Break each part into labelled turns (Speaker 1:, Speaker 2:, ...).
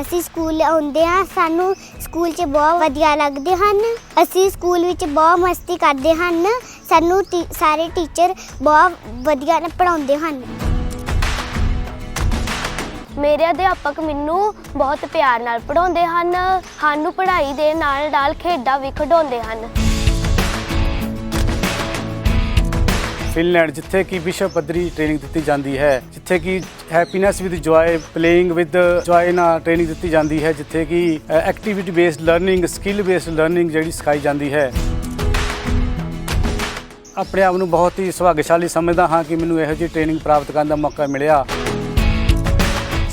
Speaker 1: ਅਸੀਂ ਸਕੂਲ ਆਉਂਦੇ ਹਾਂ, ਸਾਨੂੰ ਸਕੂਲ 'ਚ ਬਹੁਤ ਵਧੀਆ ਲੱਗਦੇ ਹਨ। ਅਸੀਂ ਸਕੂਲ ਵਿੱਚ ਬਹੁਤ ਮਸਤੀ ਕਰਦੇ ਹਨ। ਸਾਨੂੰ ਟੀ- ਸਾਰੇ ਟੀਚਰ ਬਹੁਤ ਵਧੀਆ ਨਾਲ ਪੜ੍ਹਾਉਂਦੇ ਹਨ। ਮੇਰੇ ਅਧਿਆਪਕ ਮੈਨੂੰ ਬਹੁਤ ਪਿਆਰ ਨਾਲ ਪੜ੍ਹਾਉਂਦੇ ਹਨ। ਸਾਨੂੰ ਪੜ੍ਹਾਈ ਦੇ ਨਾਲ ਨਾਲ ਖੇਡਾਂ ਵੀ ਖਿਡਾਉਂਦੇ ਹਨ।
Speaker 2: ਫਿਨਲੈਂਡ ਜਿੱਥੇ ਕਿ ਵਿਸ਼ਵ ਪੱਧਰੀ ਟ੍ਰੇਨਿੰਗ ਦਿੱਤੀ ਜਾਂਦੀ ਹੈ, ਜਿੱਥੇ ਕਿ happiness with joy playing with joy ਨਾਲ ਟ੍ਰੇਨਿੰਗ ਦਿੱਤੀ ਜਾਂਦੀ ਹੈ, ਜਿੱਥੇ ਕਿ activity based learning skill based learning ਜਿਹੜੀ ਸਿਖਾਈ ਜਾਂਦੀ ਹੈ। ਆਪਣੇ ਆਪ ਨੂੰ ਬਹੁਤ ਹੀ ਸੁਭਾਗਸ਼ਾਲੀ ਸਮਝਦਾ ਹਾਂ ਕਿ ਮੈਨੂੰ ਇਹੋ ਜਿਹੀ ਟ੍ਰੇਨਿੰਗ ਪ੍ਰਾਪਤ ਕਰਨ ਦਾ ਮੌਕਾ ਮਿਲਿਆ।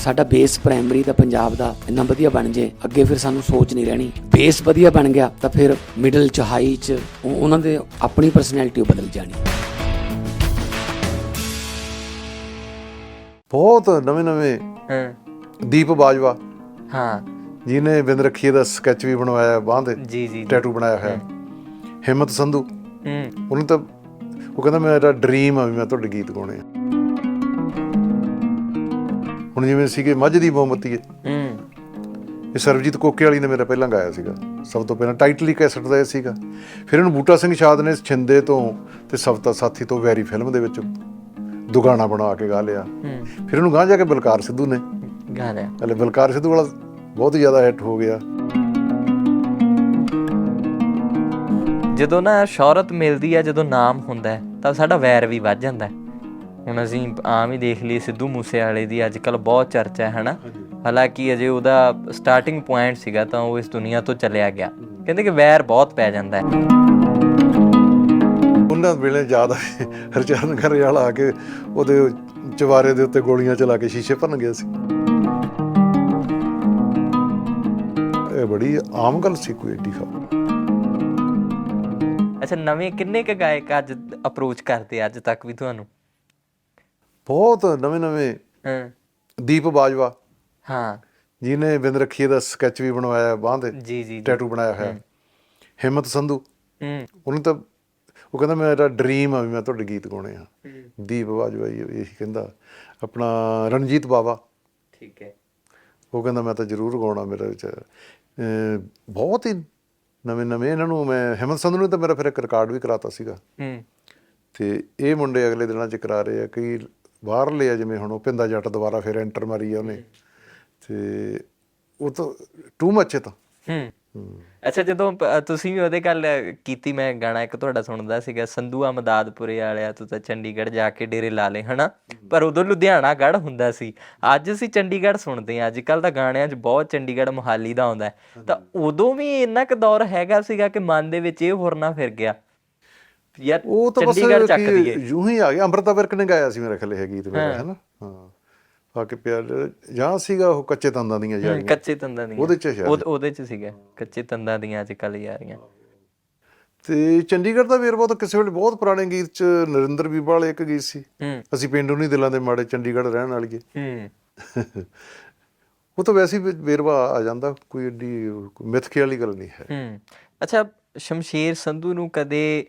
Speaker 3: ਸਾਡਾ ਬੇਸ ਪ੍ਰਾਇਮਰੀ ਦਾ ਪੰਜਾਬ ਦਾ ਇੰਨਾ ਵਧੀਆ ਬਣ ਜੇ, ਅੱਗੇ ਫਿਰ ਸਾਨੂੰ ਸੋਚ ਨਹੀਂ ਰਹਿਣੀ। ਬੇਸ ਵਧੀਆ ਬਣ ਗਿਆ ਤਾਂ ਫਿਰ ਮਿਡਲ ਚ ਹਾਈ ਚ ਉਹਨਾਂ ਦੇ ਆਪਣੀ ਪਰਸਨੈਲਿਟੀ ਬਦਲ ਜਾਣੀ।
Speaker 4: ਬਹੁਤ ਨਵੇਂ ਨਵੇਂ
Speaker 5: ਹਾਂ।
Speaker 4: ਦੀਪ ਬਾਜਵਾ।
Speaker 5: ਹਾਂ।
Speaker 4: ਜਿਹਨੇ ਬਿੰਦ ਰੱਖੀਏ ਦਾ ਸਕੈਚ ਵੀ ਬਣਵਾਇਆ ਬਾਂਹ ਤੇ।
Speaker 5: ਜੀ ਜੀ
Speaker 4: ਟੈਟੂ ਬਣਾਇਆ ਹੋਇਆ। ਹਿੰਮਤ ਸੰਧੂ।
Speaker 5: ਹੂੰ।
Speaker 4: ਉਹਨੂੰ ਤਾਂ ਉਹ ਕਹਿੰਦਾ ਮੇਰਾ ਡ੍ਰੀਮ ਆ ਵੀ ਮੈਂ ਤੁਹਾਡੇ ਗੀਤ ਗਾਉਣੇ ਆ। ਹੁਣ ਜਿਵੇਂ ਸੀਗੇ ਮੱਝ ਦੀ ਮੋਮਬੱਤੀ
Speaker 5: ਹੂੰ।
Speaker 4: ਇਹ ਸਰਬਜੀਤ ਕੋਕੇ ਵਾਲੀ ਨੇ ਮੇਰਾ ਪਹਿਲਾਂ ਗਾਇਆ ਸੀਗਾ। ਸਭ ਤੋਂ ਪਹਿਲਾਂ ਟਾਈਟਲ ਹੀ ਕੈਸਟ ਦਾ ਇਹ ਸੀਗਾ। ਫਿਰ ਇਹਨੂੰ ਬੂਟਾ ਸਿੰਘ ਸ਼ਾਦ ਨੇ ਛਿੰਦੇ ਤੋਂ ਤੇ ਸਵਤਾ ਸਾਥੀ ਤੋਂ ਵੈਰੀ ਫਿਲਮ ਦੇ ਵਿੱਚ। ਦੁਗਾਣਾ ਬਣਾ ਕੇ ਗਾ ਲਿਆ। ਫਿਰ ਇਹਨੂੰ ਗਾਂ ਜਾ ਕੇ ਬਲਕਾਰ ਸਿੱਧੂ ਨੇ।
Speaker 5: ਗਾ ਲਿਆ।
Speaker 4: ਹਲੇ ਬਲਕਾਰ ਸਿੱਧੂ ਵਾਲਾ ਬਹੁਤ ਹੀ ਜ਼ਿਆਦਾ ਹਿੱਟ ਹੋ ਗਿਆ।
Speaker 5: ਜਦੋਂ ਨਾ ਸ਼ੌਹਰਤ ਮਿਲਦੀ ਹੈ ਜਦੋਂ ਨਾਮ ਹੁੰਦਾ ਹੈ ਤਾਂ ਸਾਡਾ ਵੈਰ ਵੀ ਵੱਧ ਜਾਂਦਾ ਹੈ। ਹੁਣ ਅਸੀਂ ਆਮ ਹੀ ਦੇਖ ਲਈ ਸਿੱਧੂ ਮੂਸੇ ਵਾਲੇ ਦੀ ਅੱਜ ਕੱਲ ਬਹੁਤ ਚਰਚਾ ਹੈ ਹਨਾ? ਹਾਲਾਂਕਿ ਅਜੇ ਉਹਦਾ ਸਟਾਰਟਿੰਗ ਪੁਆਇੰਟ ਸੀਗਾ ਤਾਂ ਉਹ ਇਸ ਦੁਨੀਆ ਤੋਂ ਚਲਿਆ ਗਿਆ। ਕਹਿੰਦੇ ਕਿ ਵੈਰ ਬਹੁਤ ਪੈ ਜਾਂਦਾ ਹੈ।
Speaker 4: ਉਹਨਾਂ ਵੇਲੇ ਜ਼ਿਆਦਾ ਹਰਚਰਨ ਘਰੇ ਵਾਲਾ ਆ ਕੇ ਉਹਦੇ ਚਵਾਰੇ ਦੇ ਉੱਤੇ ਗੋਲੀਆਂ ਚਲਾ ਕੇ ਸ਼ੀਸ਼ੇ ਭੰਨ ਗਿਆ ਸੀ। ਇਹ ਬੜੀ ਆਮ ਗੱਲ ਸੀ ਕੋਈ ਏਡੀ ਖਬਰ
Speaker 5: ਅੱਛਾ ਨਵੇਂ ਕਿੰਨੇ ਕ ਗਾਇਕ ਅੱਜ ਅਪਰੋਚ ਕਰਦੇ ਅੱਜ ਤੱਕ ਵੀ ਤੁਹਾਨੂੰ?
Speaker 4: ਬਹੁਤ ਨਵੇਂ ਨਵੇਂ।
Speaker 5: ਹਾਂ।
Speaker 4: ਦੀਪ ਬਾਜਵਾ।
Speaker 5: ਹਾਂ।
Speaker 4: ਜਿਹਨੇ ਬਿੰਦ ਰੱਖੀਏ ਦਾ ਸਕੈਚ ਵੀ ਬਣਵਾਇਆ ਬਾਂਹ ਤੇ
Speaker 5: ਜੀ ਜੀ।
Speaker 4: ਟੈਟੂ ਬਣਾਇਆ ਹੋਇਆ। ਹਿੰਮਤ ਸੰਧੂ।
Speaker 5: ਹੂੰ।
Speaker 4: ਉਹਨੂੰ ਤਾਂ ਉਹ ਕਹਿੰਦਾ ਮੇਰਾ ਡ੍ਰੀਮ ਆ ਵੀ ਮੈਂ ਤੁਹਾਡੇ ਗੀਤ ਗਾਉਣੇ ਆ। ਦੀਪ ਬਾਜਵਾ ਜੀ ਇਹੀ ਕਹਿੰਦਾ ਆਪਣਾ ਰਣਜੀਤ ਬਾਵਾ।
Speaker 5: ਠੀਕ ਹੈ।
Speaker 4: ਉਹ ਕਹਿੰਦਾ ਮੈਂ ਤਾਂ ਜ਼ਰੂਰ ਗਾਉਣਾ ਮੇਰਾ ਵਿੱਚ। ਬਹੁਤ ਹੀ ਨਵੇਂ ਨਵੇਂ ਇਹਨਾਂ ਨੂੰ ਮੈਂ ਹਿੰਮਤ ਸੰਧੂ ਨੇ ਤਾਂ ਮੇਰਾ ਫਿਰ ਇੱਕ ਰਿਕਾਰਡ ਵੀ ਕਰਾਤਾ ਸੀਗਾ।
Speaker 5: ਹੂੰ।
Speaker 4: ਤੇ ਇਹ ਮੁੰਡੇ ਅਗਲੇ ਦਿਨਾਂ 'ਚ ਕਰਾ ਰਹੇ ਆ ਕਈ ਬਾਹਰਲੇ ਆ ਜਿਵੇਂ ਹੁਣ ਉਹ ਪਿੰਦਾ ਜੱਟ ਦੁਬਾਰਾ ਫਿਰ ਐਂਟਰ ਮਾਰੀ ਆ ਉਹਨੇ। ਤੇ ਉਹ ਤਾਂ ਟੂ ਮੱਚ ਹੈ ਤਾਂ।
Speaker 5: ਹੂੰ। ਅੱਛਾ ਜਦੋਂ ਪ- ਤੁਸੀਂ ਵੀ ਉਹਦੇ ਗੱਲ ਕੀਤੀ ਮੈਂ ਗਾਣਾ ਇੱਕ ਤੁਹਾਡਾ ਸੁਣਦਾ ਸੀਗਾ ਸੰਧੂ ਅਮਦਾਦਪੁਰੇ ਵਾਲਿਆ ਤੂੰ ਤਾਂ ਚੰਡੀਗੜ੍ਹ ਜਾ ਕੇ ਡੇਰੇ ਲਾ ਲੇ ਹਨਾ? ਪਰ ਉਦੋਂ ਲੁਧਿਆਣਾ ਗੜ ਹੁੰਦਾ ਸੀ। ਅੱਜ ਅਸੀਂ ਚੰਡੀਗੜ੍ਹ ਸੁਣਦੇ ਹਾਂ ਅੱਜ ਕੱਲ ਤਾਂ ਗਾਣਿਆਂ 'ਚ ਬਹੁਤ ਚੰਡੀਗੜ੍ਹ ਮੁਹਾਲੀ ਦਾ ਆਉਂਦਾ ਹੈ। ਤਾਂ ਉਦੋਂ ਵੀ ਇੰਨਾ ਕੁ ਦੌਰ ਹੈਗਾ ਸੀਗਾ ਕਿ ਮਨ ਦੇ ਵਿੱਚ ਇਹ ਹੁਰਨਾ ਫਿਰ ਗਿਆ। ਯਾਰ
Speaker 4: ਉਹ ਤਾਂ ਬਸ
Speaker 5: ਚੰਡੀਗੜ੍ਹ ਚੱਕ
Speaker 4: ਕਿ
Speaker 5: ਦਈਏ।
Speaker 4: ਯੂੰ ਹੀ ਆ ਗਿਆ ਅੰਮ੍ਰਿਤਾ ਵਿਰਕ ਨੇ ਗਾਇਆ ਸੀ ਮੇਰੇ ਖਿਆਲ ਇਹ ਗੀਤ ਮੇਰਾ ਹੈ। ਨਾ ਹਾਂ। ਬਾਕੀ ਪਿਆਰ ਜਾਂ ਸੀਗਾ ਉਹ ਕੱਚੇ ਤੰਦਾਂ ਦੀਆਂ ਯਾਰੀਆਂ
Speaker 5: ਕੱਚੇ ਤੰਦਾਂ ਦੀਆਂ।
Speaker 4: ਉਹਦੇ 'ਚ ਸ਼ਾਇਦ।
Speaker 5: ਉਹ- ਉਹਦੇ 'ਚ ਸੀਗਾ। ਕੱਚੇ ਤੰਦਾਂ ਦੀਆਂ ਅੱਜ ਕੱਲ ਯਾਰੀਆਂ।
Speaker 4: ਤੇ ਚੰਡੀਗੜ੍ਹ ਦਾ ਵੇਰਵਾ ਤਾਂ ਕਿਸੇ ਵੇਲੇ ਬਹੁਤ ਪੁਰਾਣੇ ਗੀਤ 'ਚ ਨਰਿੰਦਰ ਬੀਬਾ ਵਾਲੇ ਇੱਕ ਗੀਤ ਸੀ। ਅਸੀਂ ਪਿੰਡੂ ਨਹੀਂ ਦਿਲਾਂ ਦੇ ਮਾੜੇ ਚੰਡੀਗੜ੍ਹ ਰਹਿਣ ਵਾਲੀਏ।
Speaker 5: ਹੂੰ।
Speaker 4: ਉਹ ਤਾਂ ਵੈਸੇ ਹੀ ਵੇਰਵਾ ਆ ਜਾਂਦਾ ਕੋਈ ਏਡੀ ਮਿਥਕੇ ਵਾਲੀ ਗੱਲ ਨਹੀਂ ਹੈ।
Speaker 5: ਹੂੰ। ਅੱਛਾ ਸ਼ਮਸ਼ੀਰ ਸੰਧੂ ਨੂੰ ਕਦੇ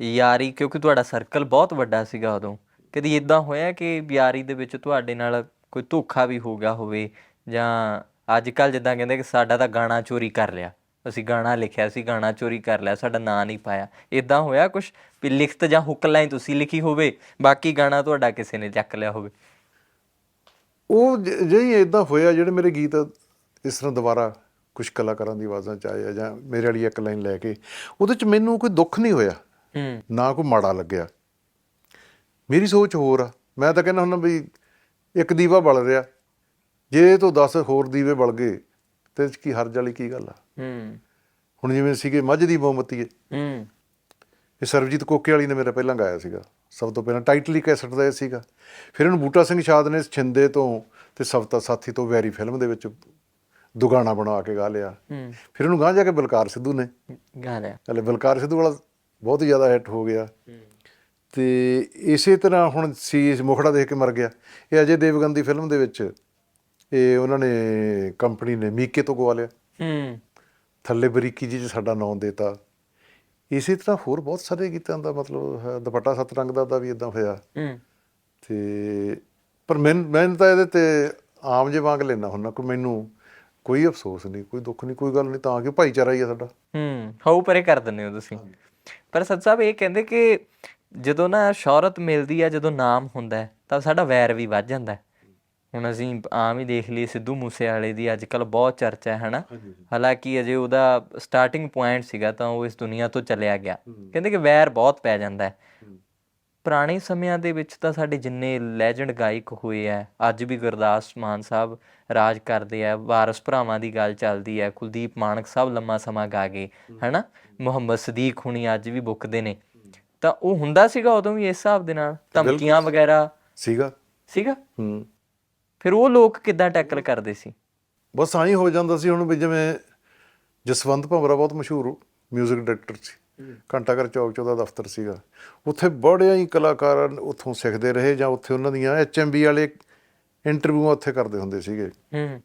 Speaker 5: ਯਾਰੀ ਕਿਉਂਕਿ ਤੁਹਾਡਾ ਸਰਕਲ ਬਹੁਤ ਵੱਡਾ ਸੀਗਾ ਉਦੋਂ ਕਦੀ ਇਦਾਂ ਹੋਇਆ ਕਿ ਯਾਰੀ ਦੇ ਵਿੱਚ ਤੁਹਾਡੇ ਨਾਲ ਕੋਈ ਧੋਖਾ ਵੀ ਹੋ ਗਿਆ ਹੋਵੇ ਜਾਂ ਅੱਜ ਕੱਲ ਜਿੱਦਾਂ ਕਹਿੰਦੇ ਕਿ ਸਾਡਾ ਤਾਂ ਗਾਣਾ ਚੋਰੀ ਕਰ ਲਿਆ। ਅਸੀਂ ਗਾਣਾ ਲਿਖਿਆ ਸੀ ਗਾਣਾ ਚੋਰੀ ਕਰ ਲਿਆ ਸਾਡਾ ਨਾਂ ਨਹੀਂ ਪਾਇਆ। ਇਦਾਂ ਹੋਇਆ ਕੁਝ ਵੀ ਲਿਖਤ ਜਾਂ ਹੁੱਕ ਲਾਈਨ ਤੁਸੀਂ ਲਿਖੀ ਹੋਵੇ ਬਾਕੀ ਗਾਣਾ ਤੁਹਾਡਾ ਕਿਸੇ ਨੇ ਚੱਕ ਲਿਆ ਹੋਵੇ।
Speaker 4: ਉਹ ਜਿਹੀ ਇਦਾਂ ਹੋਇਆ ਜਿਹੜੇ ਮੇਰੇ ਗੀਤ ਇਸ ਤਰ੍ਹਾਂ ਦੁਬਾਰਾ ਕੁਝ ਕਲਾਕਾਰਾਂ ਦੀ ਆਵਾਜ਼ਾਂ ਚ ਆਏ ਆ ਜਾਂ ਮੇਰੇ ਵਾਲੀ ਇੱਕ ਲਾਈਨ ਲੈ ਕੇ ਉਹਦੇ ਚ ਮੈਨੂੰ ਕੋਈ ਦੁੱਖ ਨਹੀਂ ਹੋਇਆ।
Speaker 5: ਹੂੰ।
Speaker 4: ਨਾ ਕੋਈ ਮਾੜਾ ਲੱਗਿਆ। ਮੇਰੀ ਸੋਚ ਹੋਰ ਆ। ਮੈਂ ਤਾਂ ਕਹਿੰਦਾ ਹੁੰਦਾ ਵੀ ਇੱਕ ਦੀਵਾ ਬਲ ਰਿਹਾ। ਜੇ ਇਹ ਤੋਂ 10 ਹੋਰ ਦੀਵੇ ਬਲ ਗਏ ਤੇ ਕੀ ਹਰਜ ਵਾਲੀ ਕੀ ਗੱਲ ਆ?
Speaker 5: ਹੂੰ।
Speaker 4: ਹੁਣ ਜਿਵੇਂ ਸੀਗੇ ਮੱਝ ਦੀ ਮੋਮਬੱਤੀ
Speaker 5: ਹੂੰ।
Speaker 4: ਇਹ ਸਰਬਜੀਤ ਕੋਕੇ ਵਾਲੀ ਨੇ ਮੇਰਾ ਪਹਿਲਾਂ ਗਾਇਆ ਸੀਗਾ। ਸਭ ਤੋਂ ਪਹਿਲਾਂ ਟਾਈਟਲ ਹੀ ਕੈਸਟ ਦਾ ਇਹ ਸੀਗਾ। ਫਿਰ ਇਹਨੂੰ ਬੂਟਾ ਸਿੰਘ ਸ਼ਾਦ ਨੇ ਛਿੰਦੇ ਤੋਂ ਤੇ ਸਵਤਾ ਸਾਥੀ ਤੋਂ ਵੈਰੀ ਫਿਲਮ ਦੇ ਵਿੱਚ ਦੁਗਾਣਾ ਬਣਾ ਕੇ ਗਾ ਲਿਆ।
Speaker 5: ਹੂੰ।
Speaker 4: ਫਿਰ ਇਹਨੂੰ ਗਾਂ ਜਾ ਕੇ ਬਲਕਾਰ ਸਿੱਧੂ ਨੇ।
Speaker 5: ਗਾ ਲਿਆ।
Speaker 4: ਹਲੇ ਬਲਕਾਰ ਸਿੱਧੂ ਵਾਲਾ ਬਹੁਤ ਹੀ ਜ਼ਿਆਦਾ ਹਿੱਟ ਹੋ ਗਿਆ। ਤੇ ਇਸੇ ਤਰ੍ਹਾਂ ਹੁਣ ਸੀ ਮੁਖੜਾ ਦੇਖ ਕੇ ਮਰ ਗਿਆ। ਇਹ ਅਜੇ ਦੇਵਗਨ ਦੀ ਫਿਲਮ ਦੇ ਵਿੱਚ ਇਹ ਉਹਨਾਂ ਨੇ ਕੰਪਨੀ ਨੇ ਮੀਕੇ ਤੋਂ ਗਵਾ ਲਿਆ।
Speaker 5: ਹੂੰ।
Speaker 4: ਥੱਲੇ ਬਰੀਕੀ ਜੀ 'ਚ ਸਾਡਾ ਨਾਂ ਦੇਤਾ ਇਸੇ ਤਰ੍ਹਾਂ ਹੋਰ ਬਹੁਤ ਸਾਰੇ ਗੀਤਾਂ ਦਾ ਮਤਲਬ ਦੁਪੱਟਾ ਸੱਤ ਰੰਗ ਦਾ ਦਾ ਵੀ ਇਦਾਂ ਹੋਇਆ।
Speaker 5: ਹੂੰ।
Speaker 4: ਤੇ ਪਰ ਮੈਂ ਮੈਂ ਤਾਂ ਇਹਦੇ ਤੇ ਆਮ ਜੇ ਵਾਂਗ ਲੈਣਾ ਹੁੰਦਾ ਕੋਈ ਮੈਨੂੰ ਕੋਈ ਅਫਸੋਸ ਨਹੀਂ ਕੋਈ ਦੁੱਖ ਨਹੀਂ ਕੋਈ ਗੱਲ ਨਹੀਂ ਤਾਂ ਕਿ ਭਾਈਚਾਰਾ ਹੀ ਆ ਸਾਡਾ।
Speaker 5: ਹੂੰ। ਹਾਉ ਪਰੇ ਕਰ ਦਿੰਦੇ ਹੋ ਤੁਸੀਂ। ਪਰ ਸੱਚ ਸਾਹਿਬ ਇਹ ਕਹਿੰਦੇ ਕਿ ਜਦੋਂ ਨਾ ਸ਼ੌਹਰਤ ਮਿਲਦੀ ਹੈ ਜਦੋਂ ਨਾਮ ਹੁੰਦਾ ਤਾਂ ਸਾਡਾ ਵੈਰ ਵੀ ਵੱਧ ਜਾਂਦਾ। ਹੁਣ ਅਸੀਂ ਆਮ ਹੀ ਦੇਖ ਲਈ ਸਿੱਧੂ ਮੂਸੇਵਾਲੇ ਦੀ ਅੱਜ ਕੱਲ ਬਹੁਤ ਚਰਚਾ ਹੈ ਹਨਾ? ਹਾਲਾਂਕਿ ਅਜੇ ਉਹਦਾ ਸਟਾਰਟਿੰਗ ਪੁਆਇੰਟ ਸੀਗਾ ਤਾਂ ਉਹ ਇਸ ਦੁਨੀਆ ਤੋਂ ਚਲਿਆ ਗਿਆ। ਕਹਿੰਦੇ ਕਿ ਵੈਰ ਬਹੁਤ ਪੈ ਜਾਂਦਾ ਹੈ। ਪੁਰਾਣੇ ਸਮਿਆਂ ਦੇ ਵਿੱਚ ਤਾਂ ਸਾਡੇ ਜਿੰਨੇ ਲੈਜੈਂਡ ਗਾਇਕ ਹੋਏ ਆ ਅੱਜ ਵੀ ਗੁਰਦਾਸ ਮਾਨ ਸਾਹਿਬ ਰਾਜ ਕਰਦੇ ਆ ਵਾਰਸ ਭਰਾਵਾਂ ਦੀ ਗੱਲ ਚੱਲਦੀ ਹੈ ਕੁਲਦੀਪ ਮਾਨਕ ਸਾਹਿਬ ਲੰਮਾ ਸਮਾਂ ਗਾ ਗਏ ਹਨਾ? ਮੁਹੰਮਦ ਸਦੀਕ ਹੁਣੀ ਅੱਜ ਵੀ ਬੁੱਕਦੇ ਨੇ। ਤਾਂ ਉਹ ਹੁੰਦਾ ਸੀਗਾ ਉਦੋਂ ਵੀ ਇਸ ਹਿਸਾਬ ਦੇ ਨਾਲ ਧਮਕੀਆਂ ਵਗੈਰਾ
Speaker 4: ਸੀਗਾ
Speaker 5: ਸੀਗਾ
Speaker 4: ਹੂੰ
Speaker 5: ਫਿਰ ਉਹ ਲੋਕ ਕਿੱਦਾਂ ਟੈਕਲ ਕਰਦੇ ਸੀ
Speaker 4: ਬਸ ਆਈ ਹੋ ਜਾਂਦਾ ਸੀ ਹੁਣ ਵੀ ਜਿਵੇਂ ਜਸਵੰਤ ਭੰਵਰਾ ਬਹੁਤ ਮਸ਼ਹੂਰ 뮤직 ਡਾਇਰੈਕਟਰ ਸੀ ਘੰਟਾਘਰ ਚੌਕ 'ਚ ਉਹਦਾ ਦਫ਼ਤਰ ਸੀਗਾ ਉੱਥੇ ਬੜੇ ਹੀ ਕਲਾਕਾਰ ਉੱਥੋਂ ਸਿੱਖਦੇ ਰਹੇ ਜਾਂ ਉੱਥੇ ਉਹਨਾਂ ਦੀਆਂ ਐਚਐਮਬੀ ਵਾਲੇ ਇੰਟਰਵਿਊਆਂ ਉੱਥੇ ਕਰਦੇ ਹੁੰਦੇ ਸੀਗੇ
Speaker 5: ਹੂੰ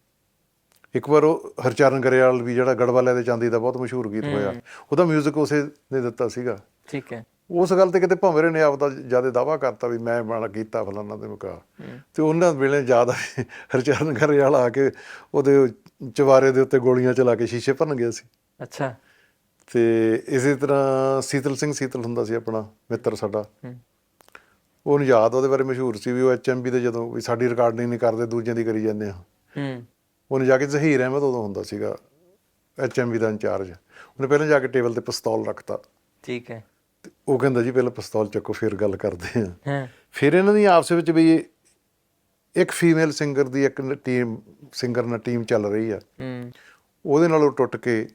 Speaker 4: ਇੱਕ ਵਾਰ ਉਹ ਹਰਚਰਨ ਗਰੇਵਾਲ ਵੀ ਜਿਹੜਾ ਗੜਵਾਲੇ ਦੇ ਚਾਂਦੀ ਦਾ ਬਹੁਤ ਮਸ਼ਹੂਰ ਗੀਤ ਹੋਇਆ ਉਹਦਾ 뮤직 ਉਸੇ ਨੇ ਦਿੱਤਾ ਸੀਗਾ
Speaker 5: ਠੀਕ ਹੈ
Speaker 4: ਉਸ ਗੱਲ ਤੇ ਕਿਤੇ ਭੰਵਰੇ ਨੇ ਆਪਦਾ ਜ਼ਿਆਦਾ ਦਾਵਾ ਕਰਤਾ ਵੀ ਮੈਂ ਬਣਾ ਕੀਤਾ ਫਲਾਣਾ ਤੇ ਮੁਕਾ। ਤੇ ਉਹਨਾਂ ਵੇਲੇ ਵੀ ਹਰਚਰਨ ਗਰੇਵਾਲ ਆ ਕੇ ਉਹਦੇ ਚਵਾਰੇ ਦੇ ਉੱਤੇ ਗੋਲੀਆਂ ਚਲਾ ਕੇ ਸ਼ੀਸ਼ੇ ਭੰਨ ਗਿਆ ਸੀ।
Speaker 5: ਅੱਛਾ।
Speaker 4: ਤੇ ਇਸੇ ਤਰ੍ਹਾਂ ਸੀਤਲ ਸਿੰਘ ਸੀਤਲ ਹੁੰਦਾ ਸੀ ਆਪਣਾ ਮਿੱਤਰ ਸਾਡਾ। ਉਹਨੂੰ ਯਾਦ ਉਹਦੇ ਬਾਰੇ ਮਸ਼ਹੂਰ ਸੀ ਵੀ ਉਹ ਐਚਐਮਬੀ ਦੇ ਜਦੋਂ ਵੀ ਸਾਡੀ ਰਿਕਾਰਡਿੰਗ ਨਹੀਂ ਕਰਦੇ ਦੂਜਿਆਂ ਦੀ ਕਰੀ ਜਾਂਦੇ ਆ।
Speaker 5: ਹੂੰ।
Speaker 4: ਉਹਨੇ ਜਾ ਕੇ ਜ਼ਹੀਰ ਅਹਿਮਦ ਉਦੋਂ ਹੁੰਦਾ ਸੀਗਾ ਐਚਐਮਬੀ ਦਾ ਇੰਚਾਰਜ। ਉਹਨੇ ਪਹਿਲਾਂ ਜਾ ਕੇ ਟੇਬਲ ਤੇ ਪਿਸਤੌਲ ਰੱਖਤਾ।
Speaker 5: ਠੀਕ ਹੈ।
Speaker 4: ਤੇ ਉਹ ਕਹਿੰਦਾ ਜੀ ਪਹਿਲਾਂ ਪਿਸਤੌਲ ਚੱਕੋ ਫਿਰ ਗੱਲ ਕਰਦੇ ਆ
Speaker 5: ਹਾਂ।
Speaker 4: ਫਿਰ ਇਹਨਾਂ ਦੀ ਆਪਸ ਵਿੱਚ ਵੀ ਇੱਕ ਫੀਮੇਲ ਸਿੰਗਰ ਦੀ ਇੱਕ ਟੀਮ ਸਿੰਗਰ ਨਾਲ ਟੀਮ ਚੱਲ ਰਹੀ ਆ।
Speaker 5: ਹੂੰ।
Speaker 4: ਉਹਦੇ ਨਾਲ ਉਹ ਟੁੱਟ ਕੇ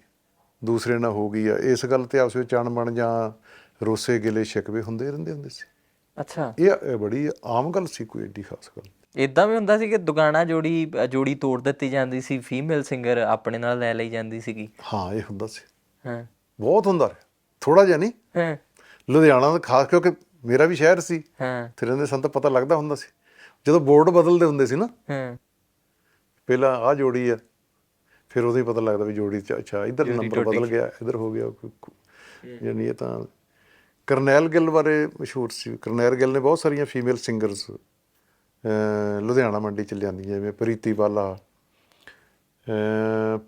Speaker 4: ਦੂਸਰੇ ਨਾਲ ਹੋ ਗਈ ਆ। ਇਸ ਗੱਲ ਤੇ ਆਪਸ ਵਿੱਚ ਅਣਬਣ ਜਾਂ ਰੋਸੇ ਗਿਲੇ ਸ਼ਿਕਵੇ ਹੁੰਦੇ ਰਹਿੰਦੇ ਹੁੰਦੇ ਸੀ।
Speaker 5: ਅੱਛਾ।
Speaker 4: ਇਹ ਬੜੀ ਆਮ ਗੱਲ ਸੀ ਕੋਈ ਏਡੀ ਖਾਸ ਗੱਲ।
Speaker 5: ਇਦਾਂ ਵੀ ਹੁੰਦਾ ਸੀ ਕਿ ਦੁਗਾਣਾ ਜੋੜੀ ਜੋੜੀ ਤੋੜ ਦਿੱਤੀ ਜਾਂਦੀ ਸੀ ਫੀਮੇਲ ਸਿੰਗਰ ਆਪਣੇ ਨਾਲ ਲੈ ਲਈ ਜਾਂਦੀ ਸੀਗੀ?
Speaker 4: ਹਾਂ ਇਹ ਹੁੰਦਾ ਸੀ।
Speaker 5: ਹਾਂ।
Speaker 4: ਬਹੁਤ ਹੁੰਦਾ ਰਿਹਾ। ਥੋੜਾ ਜਿਹਾ ਨਹੀਂ।
Speaker 5: ਹਾਂ।
Speaker 4: ਲੁਧਿਆਣਾ ਦਾ ਖਾਸ ਕਿਉਂਕਿ ਮੇਰਾ ਵੀ ਸ਼ਹਿਰ ਸੀ।
Speaker 5: ਹਾਂ।
Speaker 4: ਤੇ ਰਹਿੰਦੇ ਸੰਤ ਪਤਾ ਲੱਗਦਾ ਹੁੰਦਾ ਸੀ। ਜਦੋਂ ਬੋਰਡ ਬਦਲਦੇ ਹੁੰਦੇ ਸੀ ਨਾ
Speaker 5: ਹਾਂ।
Speaker 4: ਪਹਿਲਾਂ ਆ ਜੋੜੀ ਆ ਫਿਰ ਹੀ ਪਤਾ ਲੱਗਦਾ ਵੀ ਜੋੜੀ ਚ ਅੱਛਾ ਇਧਰ ਨੰਬਰ ਬਦਲ ਗਿਆ ਇਧਰ ਹੋ ਗਿਆ ਯਾਨੀ ਇਹ ਤਾਂ ਕਰਨੈਲ ਗਿੱਲ ਬਾਰੇ ਮਸ਼ਹੂਰ ਸੀ। ਕਰਨੈਲ ਗਿੱਲ ਨੇ ਬਹੁਤ ਸਾਰੀਆਂ ਫੀਮੇਲ ਸਿੰਗਰਸ ਲੁਧਿਆਣਾ ਮੰਡੀ ਚ ਲਿਆਂਦੀਆਂ ਜਿਵੇਂ ਪ੍ਰੀਤੀ ਅਹ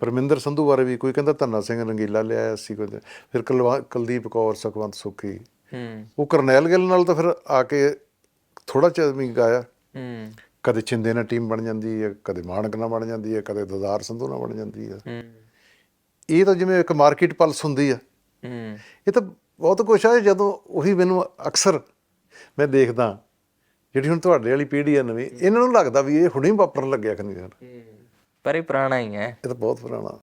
Speaker 4: ਪਰਮਿੰਦਰ ਸੰਧੂ ਬਾਰੇ ਵੀ ਕੋਈ ਕਹਿੰਦਾ ਧੰਨਾ ਸਿੰਘ ਰੰਗੀਲਾ ਲਿਆਇਆ ਸੀ ਕੋਈ ਫਿਰ ਕੁਲਦੀਪ ਕੌਰ ਸੁਖਵੰਤ ਸੁਖੀ।
Speaker 5: ਹੂੰ।
Speaker 4: ਉਹ ਕਰਨੈਲ ਗਿੱਲ ਨਾਲ ਤਾਂ ਫਿਰ ਆ ਕੇ ਥੋੜਾ ਚਿਰ ਵੀ ਗਾਇਆ।
Speaker 5: ਹੂੰ।
Speaker 4: ਕਦੇ ਛਿੰਦੇ ਨਾਲ ਟੀਮ ਬਣ ਜਾਂਦੀ ਹੈ ਕਦੇ ਮਾਨਕ ਨਾਲ ਬਣ ਜਾਂਦੀ ਹੈ ਕਦੇ ਦਦਾਰ ਸੰਧੂ ਨਾਲ ਬਣ ਜਾਂਦੀ ਹੈ।
Speaker 5: ਹੂੰ।
Speaker 4: ਇਹ ਤਾਂ ਜਿਵੇਂ ਇੱਕ ਮਾਰਕੀਟ ਪਲਸ ਹੁੰਦੀ ਆ।
Speaker 5: ਹੂੰ।
Speaker 4: ਇਹ ਤਾਂ ਬਹੁਤ ਕੁਛ ਆ ਜਦੋਂ ਉਹੀ ਮੈਨੂੰ ਅਕਸਰ ਮੈਂ ਦੇਖਦਾ ਜਿਹੜੀ ਹੁਣ ਤੁਹਾਡੇ ਵਾਲੀ ਪੀੜ੍ਹੀ ਆ ਨਵੀਂ ਇਹਨਾਂ ਨੂੰ ਲੱਗਦਾ ਵੀ ਇਹ ਹੁਣੇ ਹੀ ਵਾਪਰਨ ਲੱਗਿਆ ਖਨੀ ਯਾਰ।
Speaker 5: ਪਰ ਇਹ ਪੁਰਾਣਾ ਹੀ ਹੈ।
Speaker 4: ਇਹ ਤਾਂ ਬਹੁਤ ਪੁਰਾਣਾ।